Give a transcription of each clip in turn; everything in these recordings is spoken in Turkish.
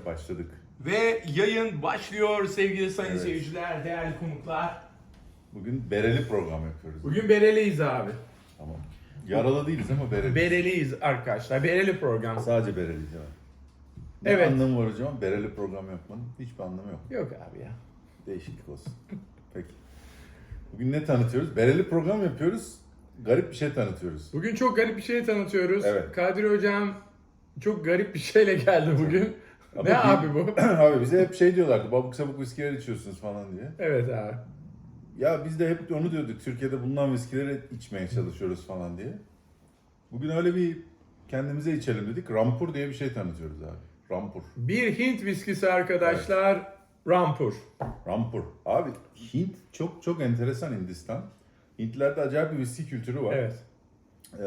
Ve başladık. Ve yayın başlıyor sevgili sayın Evet. seyirciler, değerli konuklar. Bugün bereli program yapıyoruz. Bugün bereliyiz abi. Tamam. Yaralı değiliz ama bereli. Bereliyiz arkadaşlar. Bereli program. Sadece bereliyiz evet. Ne Evet. anlamı var hocam? Bereli program yapmanın hiçbir anlamı yok. Yok abi ya. Değişiklik olsun. Peki. Bugün ne tanıtıyoruz? Bereli program yapıyoruz. Garip bir şey tanıtıyoruz. Bugün çok garip bir şey tanıtıyoruz. Evet. Kadri hocam çok garip bir şeyle geldi bugün. Ama ne bir- abi bu? abi bize hep şey diyorlardı. Babuk sabuk viskiler içiyorsunuz falan diye. evet abi. Ya biz de hep onu diyorduk. Türkiye'de bulunan viskileri içmeye çalışıyoruz falan diye. Bugün öyle bir kendimize içelim dedik. Rampur diye bir şey tanıtıyoruz abi. Rampur. Bir Hint viskisi arkadaşlar. Rampur. Rampur. Abi Hint çok çok enteresan Hindistan. Hintlerde acayip bir viski kültürü var. Evet. Ee,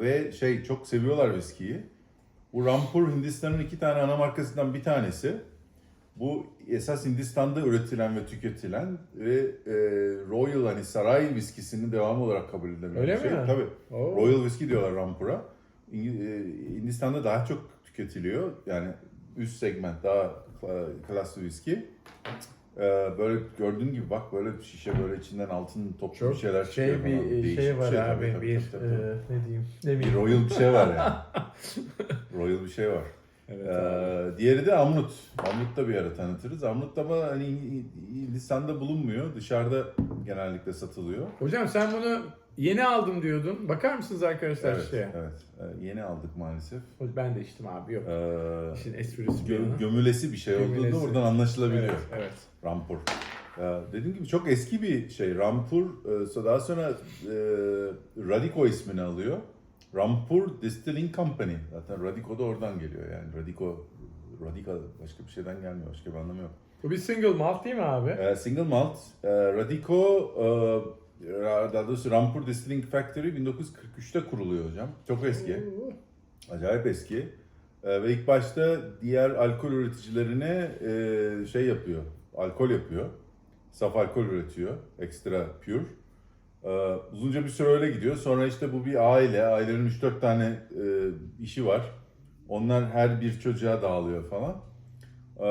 ve şey çok seviyorlar viskiyi. Bu Rampur Hindistan'ın iki tane ana markasından bir tanesi. Bu esas Hindistan'da üretilen ve tüketilen ve e, Royal hani saray viskisinin devamı olarak kabul edilen Öyle bir şey. mi? Tabii. Oo. Royal viski diyorlar Rampur'a. E, Hindistan'da daha çok tüketiliyor. Yani üst segment daha e, klaslı viski. Ee, böyle gördüğün gibi bak böyle şişe böyle içinden altın toplu Çok bir şeyler çıkıyor şey falan. bir Değişik şey var tabii, abi. tabii, bir tabii, tabii. e, ne diyeyim? Ne Bir bileyim. royal bir şey var yani. royal bir şey var. Evet. Ee, diğeri de Amrut. Amrut da bir ara tanıtırız. Amrut da ama hani Hindistan'da bulunmuyor. Dışarıda genellikle satılıyor. Hocam sen bunu yeni aldım diyordun. Bakar mısınız arkadaşlar Evet, şeye? evet. Ee, yeni aldık maalesef. Ben de içtim abi yok. Ee, İşin esprisi bir gö- yana. gömülesi bir şey olduğunda Gömülesi. oradan anlaşılabiliyor. Evet, evet. Rampur. Ee, dediğim gibi çok eski bir şey. Rampur e, daha sonra e, Radico ismini alıyor. Rampur Distilling Company. Zaten Radico da oradan geliyor yani. Radico Radica başka bir şeyden gelmiyor. Başka bir anlamı yok. Bu bir single malt değil mi abi? Ee, single malt. e, Radico e, daha doğrusu Rampur Distilling Factory 1943'te kuruluyor hocam. Çok eski. Acayip eski. Ee, ve ilk başta diğer alkol üreticilerine e, şey yapıyor. Alkol yapıyor. Saf alkol üretiyor. Extra pure. Ee, uzunca bir süre öyle gidiyor. Sonra işte bu bir aile. Ailenin 3-4 tane e, işi var. Onlar her bir çocuğa dağılıyor falan. Ee,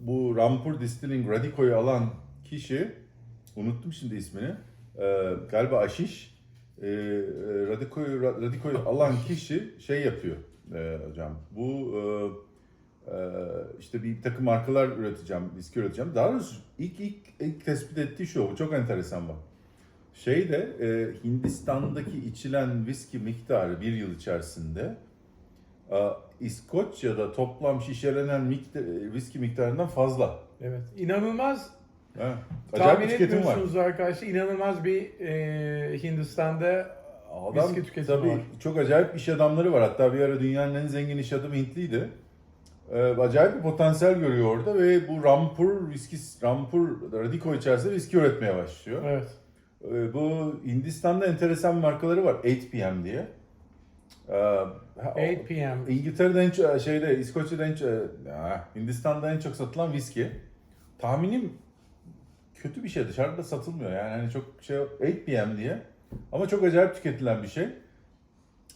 bu Rampur Distilling Radico'yu alan kişi, unuttum şimdi ismini, ee, galiba Aşiş, ee, Radico'yu Radico'yu alan kişi şey yapıyor ee, hocam. Bu ee, ee, işte bir takım markalar üreteceğim, viski üreteceğim. Daha doğrusu ilk, ilk, ilk tespit ettiği şu, bu çok enteresan bak. Şeyde e, Hindistan'daki içilen viski miktarı bir yıl içerisinde e, İskoçya'da toplam şişelenen miktar, viski miktarından fazla. Evet. İnanılmaz Acayip tahmin etmiyorsunuz arkadaşlar. İnanılmaz bir e, Hindistan'da Adam Viski tüketimi tabii var. çok acayip iş adamları var. Hatta bir ara dünyanın en zengin iş adamı Hintliydi. Ee, acayip bir potansiyel görüyor orada ve bu Rampur viski, Rampur Radico içerisinde viski üretmeye başlıyor. evet. Ee, bu Hindistan'da enteresan markaları var. 8PM diye. Ee, ha- 8 p.m. İngiltere'de en çok, şeyde, İskoçya'da en çok, Hindistan'da en çok satılan viski. Tahminim kötü bir şey dışarıda satılmıyor yani hani çok şey 8PM diye. Ama çok acayip tüketilen bir şey.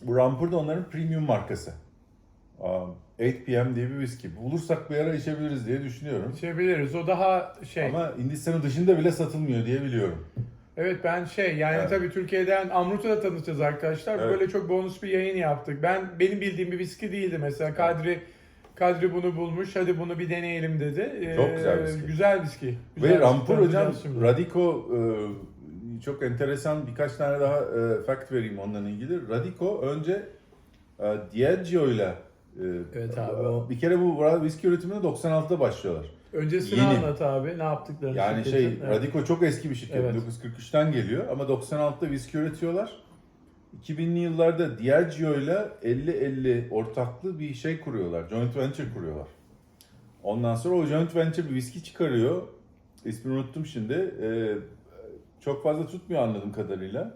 Bu Rampur da onların premium markası. Um, 8PM diye bir viski. Bulursak bir ara içebiliriz diye düşünüyorum. İçebiliriz. O daha şey. Ama Hindistan'ın dışında bile satılmıyor diye biliyorum. Evet ben şey yani Evet. tabii Türkiye'den Amrut'u da tanıtacağız arkadaşlar. Evet. Böyle çok bonus bir yayın yaptık. Ben benim bildiğim bir viski değildi mesela. Kadri Kadri bunu bulmuş. Hadi bunu bir deneyelim dedi. Ee, Çok güzel viski. Güzel viski. Güzel Ve Rampur hocam şimdi. Radico e, çok enteresan birkaç tane daha e, fact vereyim onunla ilgili. Radico önce e, Diageo ile e, Evet abi, o- bir kere bu viski üretimine 96'da başlıyorlar. Öncesini Yeni. anlat abi. Ne yaptıklarını. Yani şey. Evet. Radico çok eski bir şirket. Evet. 1943'ten geliyor ama 96'da viski üretiyorlar. 2000'li yıllarda Diageo ile 50-50 ortaklı bir şey kuruyorlar. Joint venture kuruyorlar. Ondan sonra o joint venture bir viski çıkarıyor. İsmini unuttum şimdi. Ee, çok fazla tutmuyor anladığım kadarıyla.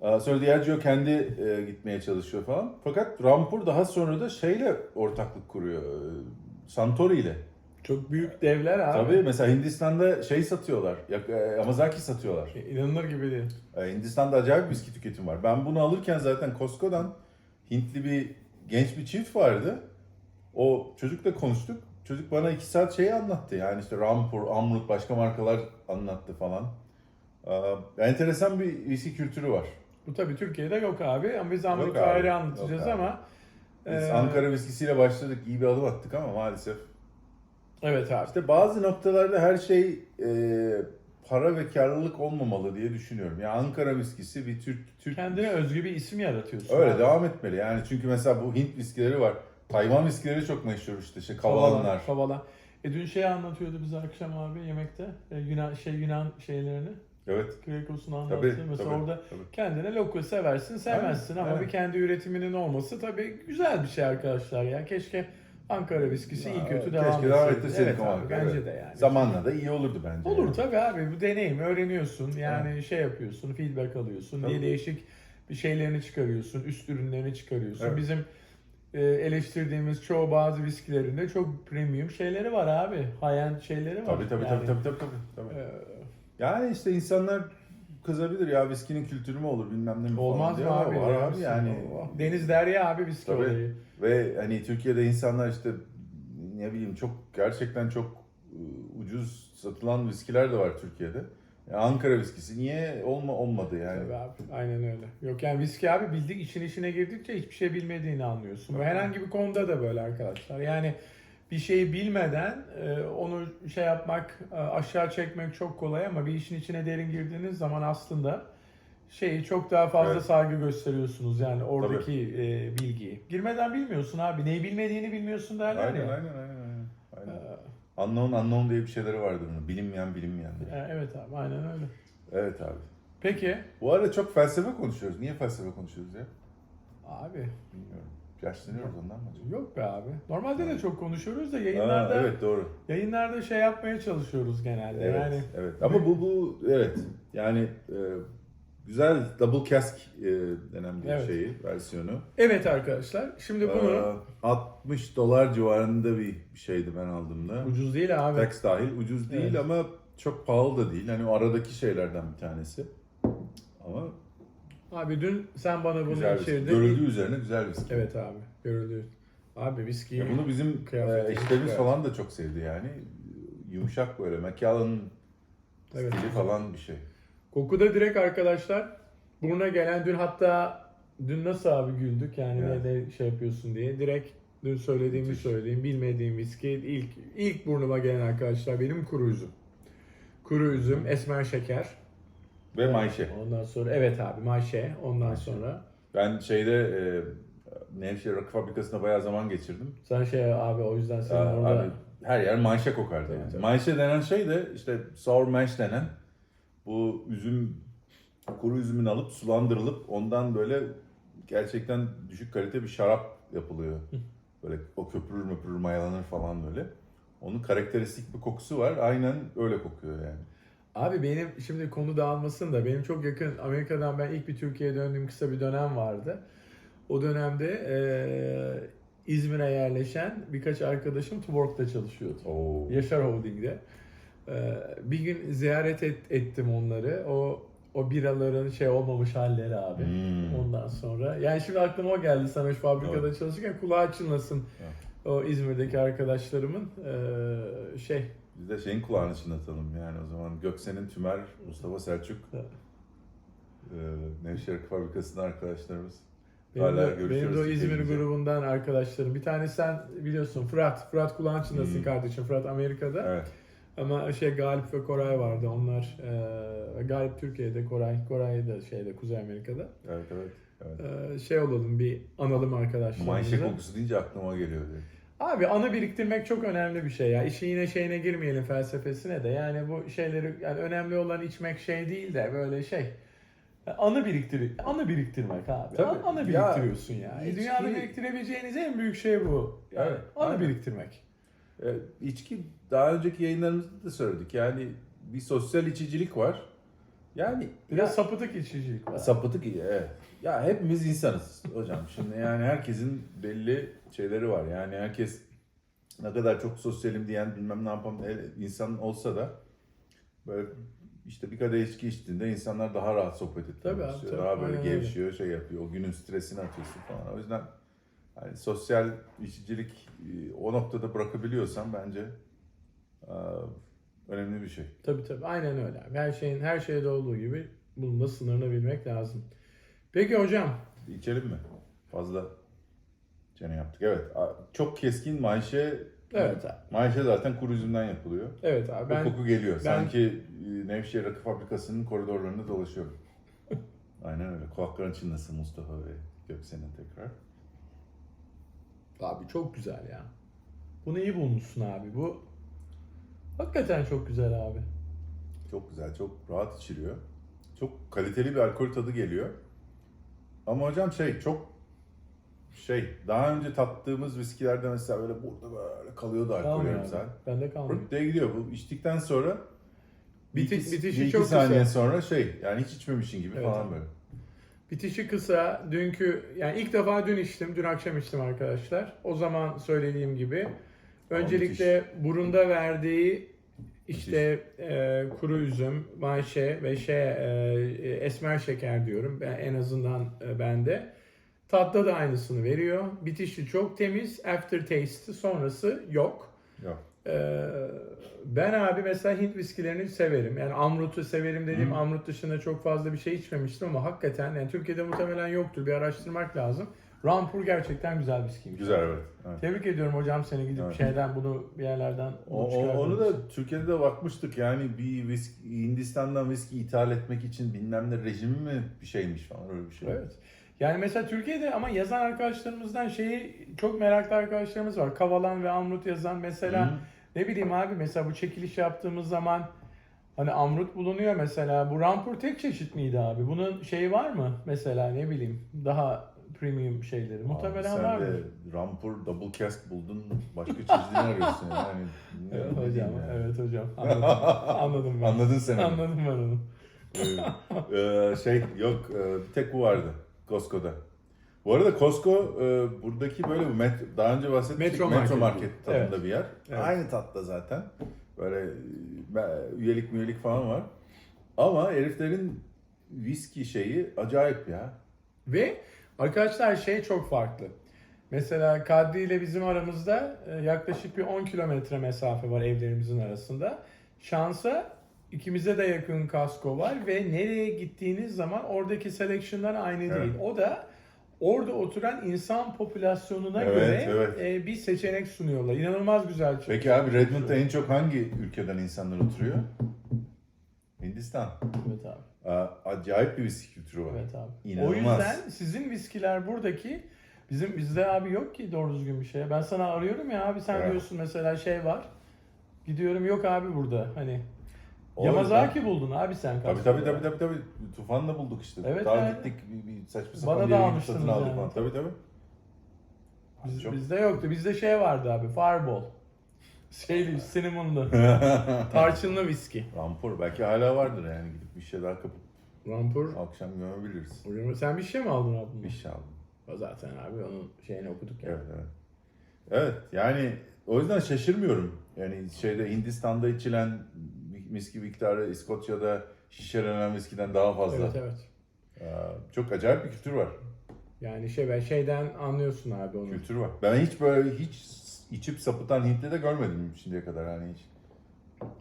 Sonra Diageo kendi e, gitmeye çalışıyor falan. Fakat Rampur daha sonra da şeyle ortaklık kuruyor. e, Santori ile. Çok büyük devler abi. Tabii mesela Hindistan'da şey satıyorlar. e, Yamazaki satıyorlar. İnanılır gibi değil. E, Hindistan'da acayip viski tüketim var. Ben bunu alırken zaten Costco'dan Hintli bir genç bir çift vardı. O çocukla konuştuk. Çocuk bana iki saat şeyi anlattı. Yani işte Rampur, Amrut başka markalar anlattı falan. Ee, enteresan bir viski kültürü var. Bu tabii Türkiye'de yok abi ama biz Amrut'u ayrı anlatacağız ama Biz e, Ankara viskisiyle başladık. iyi bir adım attık ama maalesef. Evet abi. İşte bazı noktalarda her şey e, para ve karlılık olmamalı diye düşünüyorum. Yani Ankara viskisi bir Türk Türk Kendine özgü bir isim yaratıyorsun. öyle abi. devam etmeli. Yani çünkü mesela bu Hint viskileri var. Tayvan viskileri çok meşhur işte. Şey, kavalanlar. Kavala. E dün şey anlatıyordu bize akşam abi yemekte. E, Yunan şey Yunan şeylerini. Evet. Krekos'unu anlattı. Tabii, Mesela tabii, orada tabii. kendine local seversin sevmezsin Aynen, ama aynen. bir kendi üretiminin olması tabii güzel bir şey arkadaşlar ya. Keşke Ankara viskisi iyi kötü keşke devam devam etseydi. etseydik Evet abi evet. bence de yani. Zamanla da iyi olurdu bence. Olur yani. tabii abi bu deneyim öğreniyorsun yani şey yapıyorsun feedback alıyorsun Tabii. diye değişik bir şeylerini çıkarıyorsun üst ürünlerini çıkarıyorsun. Evet. Bizim e, eleştirdiğimiz çoğu bazı viskilerinde çok premium şeyleri var abi. High-end şeyleri var. Tabii tabii, Yani, tabii tabii tabii tabii. tabii. e, Yani işte insanlar kızabilir ya viskinin kültürü mü olur bilmem ne mi falan olmaz diye mı ama abi? Var Der abi yani. Deniz Derya abi viski Tabii. olayı. Ve hani Türkiye'de insanlar işte ne bileyim çok gerçekten çok e, ucuz satılan viskiler de var Türkiye'de. Yani Ankara viskisi niye olma olmadı yani. Tabii abi aynen öyle. Yok yani viski abi bildik işin içine girdikçe hiçbir şey bilmediğini anlıyorsun. Bu herhangi bir konuda da böyle arkadaşlar. Yani bir şeyi bilmeden e, onu şey yapmak, e, aşağı çekmek çok kolay ama bir işin içine derin girdiğiniz zaman aslında şeyi çok daha fazla Evet. saygı gösteriyorsunuz yani oradaki e, bilgiyi. Girmeden bilmiyorsun abi. Neyi bilmediğini bilmiyorsun derler Aynen, ya. aynen aynen aynen. Ee, Unknown unknown diye bir şeyleri vardır onun. Bilinmeyen bilinmeyen. diye. evet abi aynen öyle. Evet abi. Peki Bu arada çok felsefe konuşuyoruz. Niye felsefe konuşuyoruz ya? abi Bilmiyorum. Yaşlanıyoruz ondan mı acaba? yok be abi. Normalde de çok konuşuyoruz da yayınlarda Aa, evet doğru. Yayınlarda şey yapmaya çalışıyoruz genelde. Evet, Yani evet. Ama bu bu evet. Yani e, güzel double cask e, denen bir Evet. şeyi, versiyonu. evet arkadaşlar. Şimdi bunu Ee, 60 dolar civarında bir bir şeydi ben aldığımda. ucuz değil abi. Tax dahil ucuz değil Evet. ama çok pahalı da değil. Hani o aradaki şeylerden bir tanesi. Ama Abi dün sen bana bunu güzel viski. içirdin. Görüldüğü üzerine güzel viski. Evet abi. Görüldü. Abi viski. Ya bunu bizim e, eşlerimiz falan da çok sevdi yani. Yumuşak böyle Macallan Evet. stili falan bir şey. Kokuda direkt arkadaşlar buruna gelen dün hatta dün nasıl abi güldük yani Evet. ne şey yapıyorsun diye. Direkt dün söylediğimi Müthiş. söyleyeyim. Bilmediğim viski ilk ilk burnuma gelen arkadaşlar benim kuru üzüm. Kuru üzüm, esmer şeker. Ve Mayşe. Ondan sonra evet abi Mayşe. Ondan Mayşe. sonra Ben şeyde e, Nevşehir Rakı Fabrikası'nda bayağı zaman geçirdim. sen şey abi o yüzden sen Aa, orada Abi, her yer manşe kokardı. Yani. tabii. Manşe denen şey de işte sour mash denen bu üzüm kuru üzümün alıp sulandırılıp ondan böyle gerçekten düşük kalite bir şarap yapılıyor. Böyle o köpürür möpürür mayalanır falan böyle. Onun karakteristik bir kokusu var. Aynen öyle kokuyor yani. Abi benim şimdi konu dağılmasın da benim çok yakın Amerika'dan ben ilk bir Türkiye'ye döndüğüm kısa bir dönem vardı. O dönemde eee, İzmir'e yerleşen birkaç arkadaşım Tuborg'da çalışıyordu. Oo. Yaşar Holding'de. Eee, bir gün ziyaret et- ettim onları. O o biraların şey olmamış halleri abi. Hmm. Ondan sonra. Yani şimdi aklıma o geldi sana şu fabrikada çalışırken kulağı çınlasın. O İzmir'deki arkadaşlarımın eee, şey Biz de şeyin kulağını çınlatalım yani o zaman. Göksen'in Tümer, Mustafa Selçuk, e, Nevşehir Fabrikası'nda arkadaşlarımız. Benim Hala de, benim görüşüyoruz de o İzmir birbirimize. grubundan arkadaşlarım. Bir tane sen biliyorsun Fırat. Fırat kulağın çınlasın Hmm. kardeşim. Fırat Amerika'da. Evet. Ama şey Galip ve Koray vardı. Onlar e, Galip Türkiye'de, Koray Koray da şeyde Kuzey Amerika'da. Evet evet. evet. E, şey olalım bir analım arkadaşlarımızı. Manşe kokusu deyince aklıma geliyor. direkt. Abi anı biriktirmek çok önemli bir şey ya. İşin yine şeyine girmeyelim felsefesine de. Yani bu şeyleri yani önemli olan içmek şey değil de böyle şey. Anı biriktir anı biriktirmek abi. Tabii. An- Anı Ya, biriktiriyorsun ya. içki- Dünyada biriktirebileceğiniz en büyük şey bu. Yani Evet, anı aynen. biriktirmek. E, içki daha önceki yayınlarımızda da söyledik. Yani bir sosyal içicilik var. Yani Bir de ya, sapıtık içicilik var. sapıtık iyi. Evet. Ya hepimiz insanız hocam. Şimdi yani herkesin belli şeyleri var. Yani herkes ne kadar çok sosyalim diyen bilmem ne yapan el- insan olsa da böyle işte bir kadeh içki içtiğinde insanlar daha rahat sohbet Tabii tabii. Daha böyle Aynen gevşiyor, şey yapıyor. O günün stresini atıyorsun falan. O yüzden hani sosyal içicilik e, o noktada bırakabiliyorsan bence e, önemli bir şey. Tabii tabii aynen öyle. Her şeyin her şeyde olduğu gibi bunun da sınırını bilmek lazım. Peki hocam İçelim mi? Fazla çene yaptık. Evet. Çok keskin manşe. Evet abi. Manşe zaten kuru üzümden yapılıyor. evet abi ben koku geliyor. ben- Sanki e, Nevşehir Rakı Fabrikası'nın koridorlarında dolaşıyorum. Aynen öyle. Kulakların çınlasın Mustafa ve Göksen'in tekrar. abi çok güzel ya. Bunu iyi bulmuşsun abi. Bu hakikaten çok güzel abi. Çok güzel, çok rahat içiliyor. Çok kaliteli bir alkol tadı geliyor. Ama hocam şey çok şey daha önce tattığımız viskilerde mesela böyle burada böyle kalıyordu alkol Kalmıyor yarım abi. Bende kalmıyor. Rıp diye gidiyor. Bu içtikten sonra bir Biti- iki, bitişi bir iki çok saniye kısa. sonra şey yani hiç içmemişin gibi Evet falan abi. böyle. Bitişi kısa. Dünkü yani ilk defa dün içtim. Dün akşam içtim arkadaşlar. O zaman söylediğim gibi öncelikle burunda verdiği işte e, kuru üzüm, manşe ve şey e, esmer şeker diyorum. Ben, en azından e, bende. Tatta da aynısını veriyor. Bitişi çok temiz. Aftertaste sonrası yok. Yok. Ee, ben abi mesela Hint viskilerini severim. Yani Amrut'u severim dediğim Hı. Amrut dışında çok fazla bir şey içmemiştim ama hakikaten yani Türkiye'de muhtemelen yoktur. Bir araştırmak lazım. Rampur gerçekten güzel viskiymiş. Güzel evet. evet. Tebrik ediyorum hocam seni gidip Evet. şeyden bunu bir yerlerden O, o- onu da Türkiye'de de bakmıştık yani bir viski, Hindistan'dan viski ithal etmek için bilmem ne rejimi mi bir şeymiş falan öyle bir şey. Evet. Yani mesela Türkiye'de ama yazan arkadaşlarımızdan şeyi çok meraklı arkadaşlarımız var. Kavalan ve Amrut yazan mesela Hı. ne bileyim abi mesela bu çekiliş yaptığımız zaman hani Amrut bulunuyor mesela. Bu Rampur tek çeşit miydi abi? Bunun şeyi var mı? Mesela ne bileyim daha premium şeyleri. Muhtemelen Abi sen mı? de Rampur double cask buldun başka çeşidini arıyorsun yani. Ne- Evet ne hocam, yani. evet hocam. Anladım, anladım ben. Anladın sen. Anladım ben onu. Ee, şey yok e, bir tek bu vardı Costco'da. Bu arada Costco e, buradaki böyle bir met, daha önce bahsetmiştik Metro metro, market. market, tadında Evet. bir yer. Evet. Aynı tatta zaten. Böyle e, üyelik müyelik falan var. Ama heriflerin viski şeyi acayip ya. Ve arkadaşlar şey çok farklı. Mesela Kadri ile bizim aramızda e, yaklaşık bir 10 kilometre mesafe var evlerimizin arasında. Şansa ikimize de yakın kasko var ve nereye gittiğiniz zaman oradaki selection'lar aynı Evet. değil. O da orada oturan insan popülasyonuna Evet, göre evet. e, bir seçenek sunuyorlar. İnanılmaz güzel. çıkıyor. Peki abi Redmond'da en çok hangi ülkeden insanlar oturuyor? Hindistan. Evet abi. Acayip bir viski kültürü var. Evet abi. İnanılmaz. O yüzden sizin viskiler buradaki bizim bizde abi yok ki doğru düzgün bir şey. Ben sana arıyorum ya abi sen Evet. diyorsun mesela şey var. Gidiyorum yok abi burada hani. O Yamazaki buldun abi sen Tabii tabii tabii tabii tabii. Tufanla bulduk işte. Evet Daha ya. gittik bir, bir saçma sapan Bana bir da almıştınız satın aldık yani. falan. Tabii tabii. Biz- Çok- Bizde yoktu. Bizde şey vardı abi. Fireball. Şeyli, cinnamonlu. Tarçınlı viski. Rampur belki hala vardır yani gidip bir şey daha kapıp Rampur. akşam gömebiliriz. Sen bir şey mi aldın abi? Bir şey aldım. O zaten abi onun şeyini okuduk ya. Evet evet. Evet yani o yüzden şaşırmıyorum. Yani şeyde Hindistan'da içilen viski miktarı İskoçya'da şişelenen viskiden daha fazla. Evet evet. Ee, çok acayip bir kültür var. Yani şey ben şeyden anlıyorsun abi onu. Kültür var. Ben hiç böyle hiç içip sapıtan Hintli de görmedim şimdiye kadar yani hiç.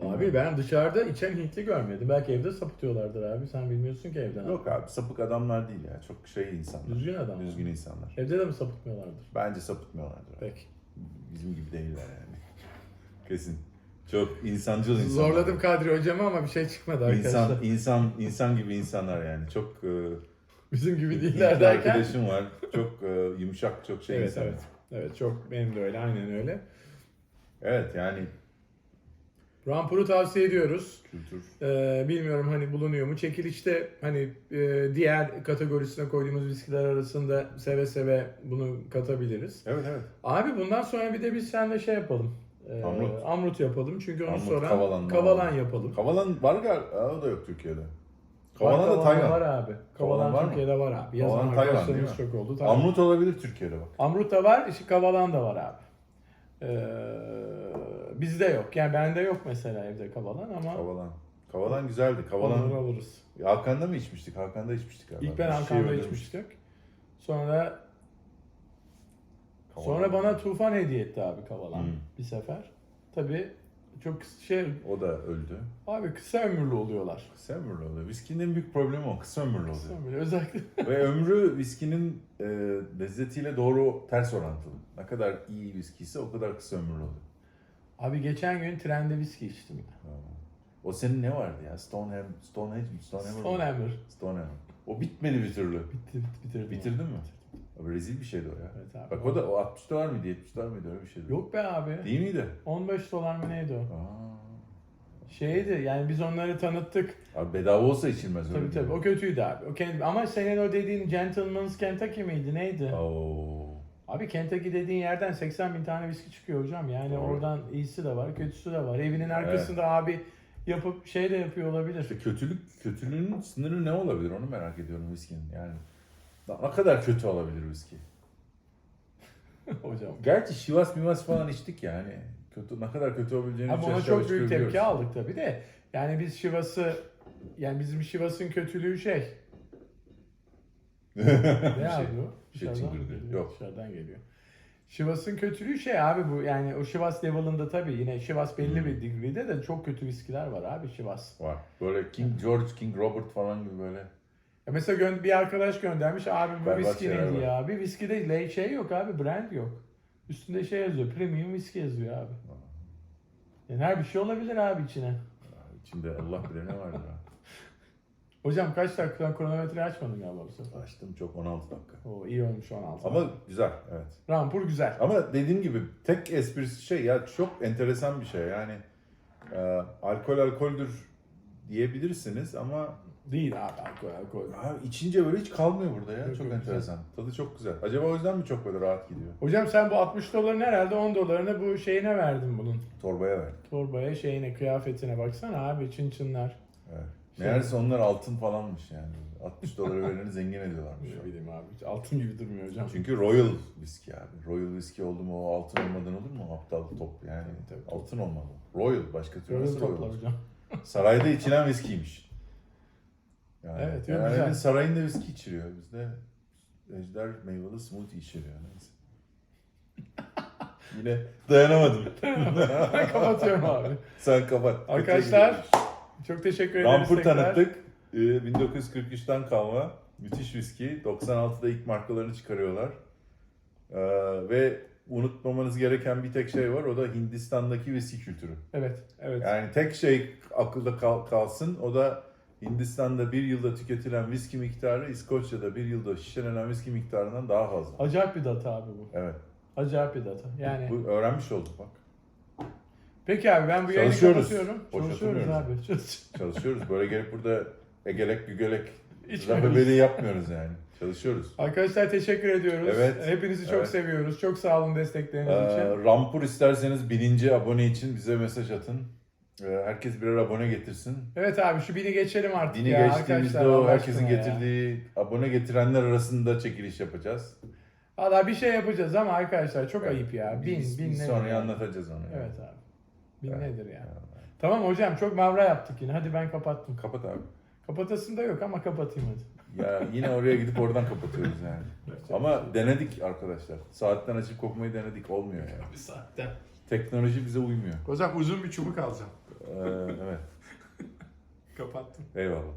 Abi ben dışarıda içen Hintli görmedim. Belki evde sapıtıyorlardır abi. Sen bilmiyorsun ki evden. Yok abi sapık adamlar değil ya. Çok şey insanlar. Düzgün adam. Düzgün insanlar. Evde de mi sapıtmıyorlardır? Bence sapıtmıyorlardır. abi. Peki. Bizim gibi değiller yani. Kesin. Çok insancıl insanlar. Zorladım Kadri hocamı ama bir şey çıkmadı arkadaşlar. İnsan, insan, insan gibi insanlar yani. Çok e, Bizim gibi değiller derken. arkadaşım var. Çok e, yumuşak, çok şey Evet insanlar. evet. Evet çok benim de öyle aynen öyle. Evet yani Rampur'u tavsiye ediyoruz. kültür. Ee, bilmiyorum hani bulunuyor mu? Çekilişte hani e, diğer kategorisine koyduğumuz viskiler arasında seve seve bunu katabiliriz. Evet evet. Abi bundan sonra bir de biz seninle şey yapalım. Ee, Amrut. Amrut yapalım. Çünkü onu Amrut, sonra Kavalan, Kavalan yapalım. Kavalan var galiba. O da yok Türkiye'de. Kavalan da Tayvan. var abi. Kavalan, Kavalan var mı? Türkiye'de var abi. Yazan Kavalan Tayvan, arkadaşlarımız çok oldu. Tayvan. Amrut olabilir Türkiye'de bak. Amrut da var, işte Kavalan da var abi. Ee, bizde yok. Yani bende yok mesela evde Kavalan ama Kavalan. Kavalan güzeldi. Kavalan onları alırız. Hakan'da mı içmiştik? Hakan'da içmiştik galiba. İlk ben Bir şey Ankara'da öyle. içmiştik. Sonra Sonra bana tufan hediye etti abi Kavalan Hmm. bir sefer. Tabii çok kısa- şey O da öldü. abi kısa ömürlü oluyorlar. Kısa ömürlü oluyor. Viskinin büyük problemi o. Kısa ömürlü Kısa oluyor. ömürlü. Özellikle Ve ömrü viskinin e, lezzetiyle doğru ters orantılı. Ne kadar iyi viskiyse o kadar kısa ömürlü oluyor. Abi geçen gün trende viski içtim. O senin ne vardı ya? Stonehenge, Stonehenge? Stonehammer? Stonehammer. Stonehammer. O bitmedi bir türlü. Bitti, bitirdim. Bitirdin mi? Abi rezil bir şeydi o ya. Evet abi. Bak o da o 60 dolar mıydı 70 dolar mıydı öyle bir şeydi. Yok be abi. Değil miydi? 15 dolar mı neydi o? Aa. Şeydi yani biz onları tanıttık. Abi bedava olsa içilmez öyle. Tabii tabii o kötüydü abi. O kendi, ama senin o dediğin Gentleman's Kentucky miydi neydi? Oo. Abi Kentucky dediğin yerden 80 bin tane viski çıkıyor hocam. Yani Doğru. oradan iyisi de var, kötüsü de var. Evinin arkasında abi yapıp şey de yapıyor olabilir. İşte kötülük, kötülüğün sınırı ne olabilir onu merak ediyorum viskinin. Yani ne kadar kötü olabilir viski? hocam. Gerçi Şivas Mivas falan içtik yani. Kötü, ne kadar kötü olabileceğini Ama ona çok büyük tepki aldık tabii de. Yani biz Şivas'ı yani bizim Şivas'ın kötülüğü şey. Ne abi o? şey çıngırdı. geliyor, Yok. Dışarıdan geliyor. Şivas'ın kötülüğü şey abi bu yani o Şivas level'ında tabii yine Şivas belli Hmm. bir degree'de de çok kötü viskiler var abi Şivas. Var. Böyle King George, King Robert falan gibi böyle. Ya mesela gö- bir arkadaş göndermiş abi bu Berbat viski şeyler ne diye abi. Viskide le- şey yok abi brand yok. Üstünde şey yazıyor premium viski yazıyor abi. Yani her bir şey olabilir abi içine. İçinde Allah bilir ne vardır ha. Hocam kaç dakikadan kronometreyi açmadın galiba bu sefer. Açtım çok 16 dakika. O iyi olmuş 16. Ama güzel evet. Rampur güzel. Ama dediğim gibi tek esprisi şey ya çok enteresan bir şey yani e, alkol alkoldür diyebilirsiniz ama Değil abi alkol alkol. abi içince böyle hiç kalmıyor burada ya çok yok, enteresan. Tadı çok güzel. Acaba o yüzden mi çok böyle rahat gidiyor? Hocam sen bu 60 doların herhalde 10 dolarını bu şeyine verdin bunun. Torbaya verdik. Torbaya şeyine kıyafetine baksana abi çın çınlar. Evet. Şey- Meğerse onlar altın falanmış yani. 60 dolara vereni zengin ediyorlarmış. Ne bileyim abi hiç altın gibi durmuyor hocam. Çünkü Royal viski abi. Royal viski oldu mu o altın olmadan olur mu? Aptal top yani. Tabii, tabii. Altın olmalı. Royal başka türlü nasıl Royal. Sarayda içilen viskiymiş. Yani, Evet, yok, yani güzel. sarayında viski içiriyor. Bizde ejder meyveli smoothie içiriyor. Neyse. Yine dayanamadım. ben kapatıyorum abi. Sen kapat. Arkadaşlar, Çok teşekkür ederiz Rampur tanıttık. Ee, 1943'ten kalma. Müthiş viski. 96'da ilk markalarını çıkarıyorlar. Ee, ve unutmamanız gereken bir tek şey var. O da Hindistan'daki viski kültürü. Evet, evet. Yani tek şey akılda kal- kalsın. O da Hindistan'da bir yılda tüketilen viski miktarı İskoçya'da bir yılda şişelenen viski miktarından daha fazla. Acayip bir data abi bu. Evet. Acayip bir data. Yani Bu öğrenmiş olduk bak. peki abi ben bu yayını Çalışıyoruz. kapatıyorum. Boş Çalışıyoruz abi. Çalış- Çalışıyoruz. Böyle gelip burada egelek gügelek İçmiyoruz. rahibeli yapmıyoruz yani. Çalışıyoruz. Arkadaşlar teşekkür ediyoruz. Evet. Hepinizi çok Evet. seviyoruz. Çok sağ olun destekleriniz Ee, için. Rampur isterseniz bininci abone için bize mesaj atın. Ee, herkes birer abone getirsin. Evet abi şu bini geçelim artık Dini ya geçtiğimizde arkadaşlar. o Allah herkesin aşkına ya. getirdiği abone getirenler arasında çekiliş yapacağız. Valla bir şey yapacağız ama arkadaşlar çok Evet. ayıp ya. Bin, Biz- bin biz nedir? sonra ya? anlatacağız onu. Evet abi. Bin Evet. nedir ya? Tamam hocam çok mavra yaptık yine. Hadi ben kapattım. Kapat abi. Kapatasın da yok ama kapatayım hadi. Ya yine oraya gidip oradan kapatıyoruz yani. Ama denedik arkadaşlar. Saatten açıp kopmayı denedik. Olmuyor yani. Bir saatte. Teknoloji bize uymuyor. Hocam uzun bir çubuk alacağım. Ee, evet. Kapattım. Eyvallah.